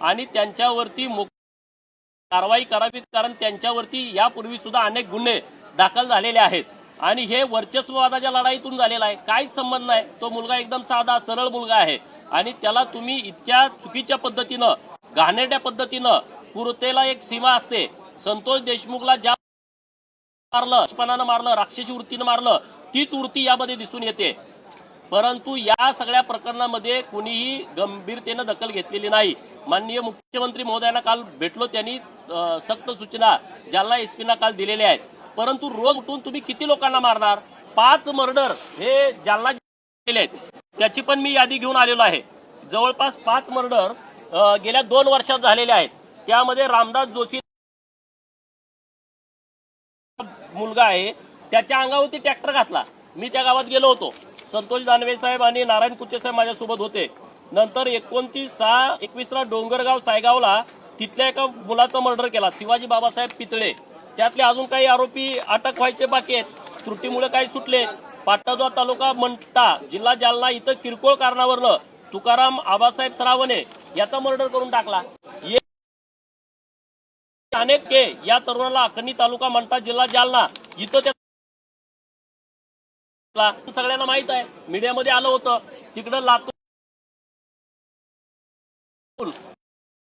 आणि त्यांच्यावरती कारवाई करावी कारण त्यांच्यावरती यापूर्वी सुद्धा अनेक गुन्हे दाखल झालेले आहेत. आणि हे वर्चस्ववादाच्या लढाईतून झालेलं आहे. काहीच संबंध नाही तो मुलगा एकदम साधा सरळ मुलगा आहे. आणि त्याला तुम्ही इतक्या चुकीच्या पद्धतीनं घाणेरड्या पद्धतीनं कुरतेला एक सीमा असते. संतोष देशमुखला ज्या मारलं मारलं राक्षसी वृत्तीनं मारलं तीच वृत्ती यामध्ये दिसून येते. परंतु या सगळ्या प्रकरणामध्ये कुणीही गंभीरतेनं दखल घेतलेली नाही. माननीय मुख्यमंत्री महोदयांना काल भेटलो त्यांनी सक्त सूचना जालना एसपीना काल दिलेल्या आहेत. परंतु रोज उठून तुम्ही किती लोकांना मारणार? पाच मर्डर हे जालना केले आहेत त्याची पण मी यादी घेऊन आलेलो आहे. जवळपास पाच मर्डर गेल्या दोन वर्षात झालेले आहेत. त्यामध्ये रामदास जोशी मुलगा आहे त्याच्या अंगावरती ट्रॅक्टर घातला. मी त्या गावात गेलो होतो. संतोष दानवे साहेब आणि नारायण कुचे साहेब माझ्यासोबत होते. नंतर एकोणतीस सहा एकवीसला डोंगरगाव सायगावला तिथल्या एका मुलाचा मर्डर केला शिवाजी बाबासाहेब पितळे. त्यातले अजून काही आरोपी अटक व्हायचे बाकी आहेत. त्रुटीमुळे काही सुटले. पाटणा तालुका मंठा जिल्हा जालना इथं किरकोळ कारणावरनं तुकाराम आबासाहेब सरावणे याचा मर्डर करून टाकला. अनेक के या तरुणाला अखनी तालुका मंठा जिल्हा जालना इथं त्या सगळ्यांना माहीत आहे. मीडियामध्ये आलं होतं. तिकडं लातूर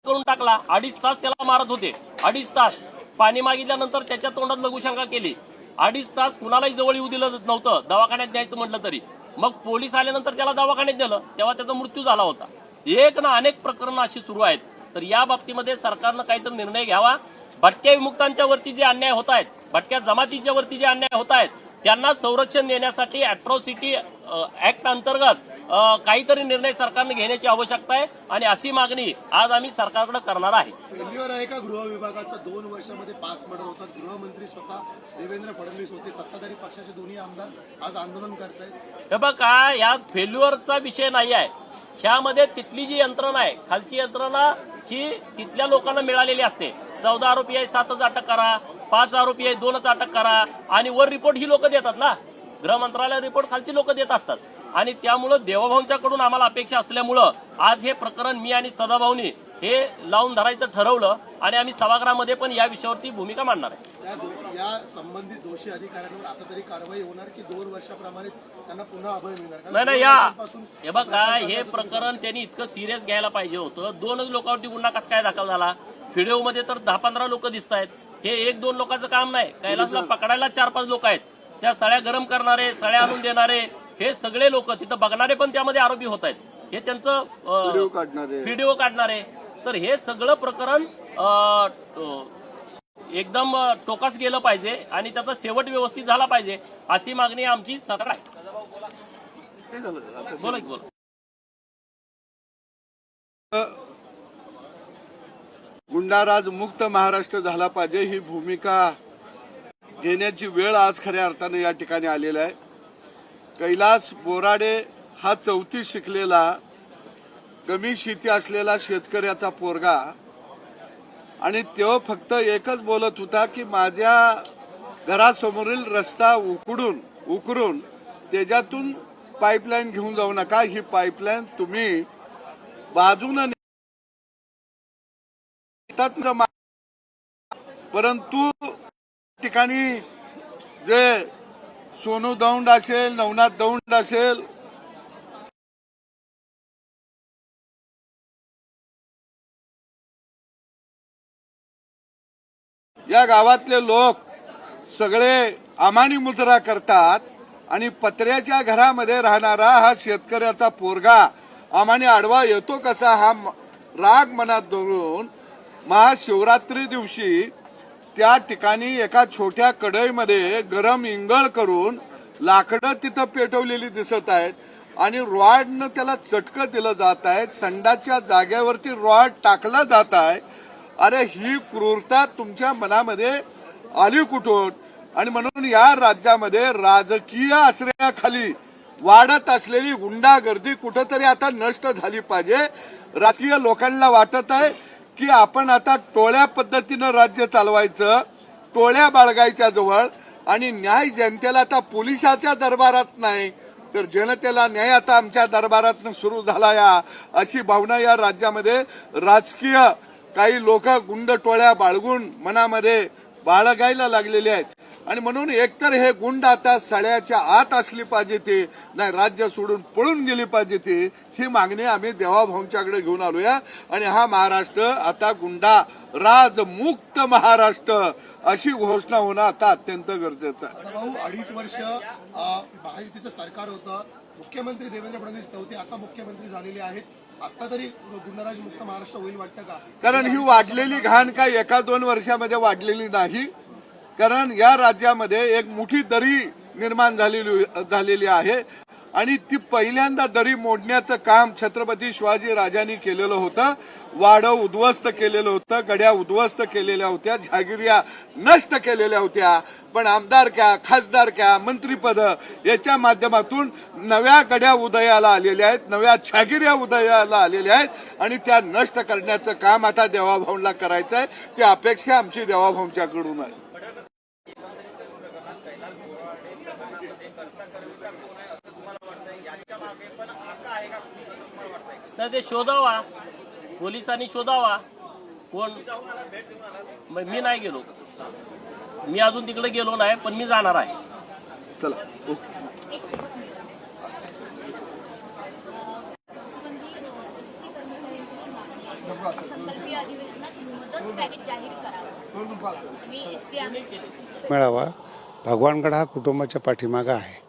करून टाकला. अडीच तास त्याला मारत होते. अडीच तास. पाणी मागितल्यानंतर त्याच्या तोंडात लघुशंका केली. अडीच तास कुणालाही जवळ येऊ दिलं नव्हतं. दवाखान्यात द्यायचं म्हटलं तरी. मग पोलीस आल्यानंतर त्याला दवाखान्यात नेलं. तेव्हा त्याचा मृत्यू झाला होता. एक ना अनेक प्रकरणं अशी सुरू आहेत. तर या बाबतीमध्ये सरकारनं काहीतरी निर्णय घ्यावा. भटक्या विमुक्तांच्या वरती जे अन्याय होत आहेत भटक्या जमातींच्या वरती जे अन्याय होत आहेत त्यांना संरक्षण देण्यासाठी अॅट्रॉसिटी ऍक्ट अंतर्गत काहीतरी निर्णय सरकारने घेण्याची आवश्यकता आहे आणि अशी मागणी आज आम्ही सरकारकडे करणार आहे. का? गृह विभागाचं दोन वर्षामध्ये पाच मर्डर होतात गृहमंत्री स्वतः देवेंद्र फडणवीस होते. सत्ताधारी पक्षाचे दोन्ही आमदार आज आंदोलन करतायत. हे बघा या फेल्युअरचा विषय नाही आहे. ह्यामध्ये तिथली जी यंत्रणा आहे खालची यंत्रणा ही तिथल्या लोकांना मिळालेली असते. चौदा आरोपी आहे सातच अटक करा पाच आरोपी आहे दोनच अटक करा. आणि वर रिपोर्ट ही लोक देतात ना? गृह मंत्रालय रिपोर्ट खालची लोक देत असतात. आणि त्यामुळं देवाभाऊंच्याकडून आम्हाला अपेक्षा असल्यामुळं आज हे प्रकरण मी आणि सदाभाऊनी हे लावून धरायचं ठरवलं आणि आम्ही सभागृहामध्ये पण या विषयावरती भूमिका मांडणार आहे. या संबंधित दोषी अधिकाऱ्यांवर आता तरी कारवाई होणार की दोन वर्षाप्रमाणेच त्यांना पुन्हा अभय मिळणार? नाही नाही या हे बघा हे प्रकरण त्यांनी इतकं सिरियस घ्यायला पाहिजे होतं. दोनच लोकांवरती गुन्हा कसा काय दाखल झाला? व्हिडिओमध्ये तर दहा पंधरा लोक दिसत आहेत. हे एक दोन लोकांचं काम नाही. कैलासला पकडायला चार पाच लोक आहेत. त्या सळ्या गरम करणारे सळ्या आणून देणारे हे सगळे लोक तिथं बघणारे पण त्यामध्ये आरोपी होत आहेत. हे त्यांचं व्हिडिओ काढणारे. तर हे सगळं प्रकरण एकदम टोकास गेलं पाहिजे आणि त्याचा शेवट व्यवस्थित झाला पाहिजे अशी मागणी आमची सतरा आहे. बोला की बोला. गुंडाराज मुक्त महाराष्ट्र झाला पाहिजे ही भूमिका घेण्याची वेळ आज खऱ्या अर्थानं या ठिकाणी आलेला आहे. कैलास बोराडे हा चौथी शिकलेला कमी शेती असलेला शेतकऱ्याचा पोरगा. आणि तो फक्त एकच बोलत होता की माझ्या घरासमोरील रस्ता उकडून उकरून त्याच्यातून पाईपलाईन घेऊन जाऊ नका. ही पाईपलाईन तुम्ही बाजूनं परंतु ठिकाणी जे सोनू दौंड असेल नवनाथ दौंड असेल या गावातले लोक सगळे अमानी मुद्रा करतात आणि पत्र्याच्या घरामध्ये राहणारा हा शेतकऱ्याचा पोरगा आम्हाने आडवा येतो कसा हा म- राग मनात धरून महाशिवरात्री दिवशी त्या ठिकाणी एका छोट्या कढईमध्ये गरम इंगळ करून लाकडं तिथं पेटवलेली दिसत आहेत आणि रॉडनं त्याला चटकं दिलं जात आहे संडाच्या जागेवरती रॉड टाकला जात आहे. अरे ही क्रूरता तुमच्या मनामध्ये आली कुठून? आणि म्हणून या राज्यामध्ये राजकीय आश्रयाखाली वाढत असलेली गुंडागर्दी कुठंतरी आता नष्ट झाली पाहिजे. राजकीय लोकांना वाटत आहे की आपण आता टोळ्या पद्धतीनं राज्य चालवायचं टोळ्या बाळगायच्या जवळ आणि न्याय जनतेला आता पोलिसाच्या दरबारात नाही तर जनतेला न्याय आता आमच्या दरबारातून सुरू झाला या अशी भावना या राज्यामध्ये राजकीय काही लोक गुंड टोळ्या बाळगून मनामध्ये बाळगायला लागलेले आहेत. आणि म्हणून एकतर हे गुंड आता सळ्याच्या आत असली पाहिजे ते नाही राज्य सोडून पळून गेली पाहिजे ते ही मागणी आम्ही देवाभाऊंच्याकडे घेऊन आलोया. आणि हा महाराष्ट्र आता गुंडा राजमुक्त महाराष्ट्र अशी घोषणा होणं आता अत्यंत गरजेचं आहे. भाऊ अडीच वर्ष महायुतीचं सरकार होतं. मुख्यमंत्री देवेंद्र फडणवीस नव्हते आता मुख्यमंत्री झालेले आहेत. आता तरी गुंडराज मुक्त महाराष्ट्र होईल वाटतं का? कारण ही वाढलेली घाण काय एका दोन वर्षामध्ये वाढलेली नाही. कारण या राज्यामध्ये एक मोठी दरी निर्माण झालेली झालेली आहे. आणि ती पहिल्यांदा दरी मोडण्याचं काम छत्रपती शिवाजी राजांनी केलेलं होतं. वाडं उद्ध्वस्त केलेलं होतं गड्या उद्ध्वस्त केलेल्या होत्या जहागिऱ्या नष्ट केलेल्या होत्या. पण आमदार क्या खासदार क्या मंत्रीपद याच्या माध्यमातून नव्या गड्या उदयाला आलेल्या आहेत नव्या छागिऱ्या उदयाला आलेल्या आहेत. आणि त्या नष्ट करण्याचं काम आता देवाभाऊनला करायचं आहे ती अपेक्षा आमची देवाभाऊंच्याकडून आहे. तर ते शोधावा. पोलिसांनी शोधावा. कोण? मग मी नाही गेलो. मी अजून तिकडे गेलो नाही पण मी जाणार आहे. चला मिळावा. भगवानगड हा कुटुंबाच्या पाठीमागा आहे.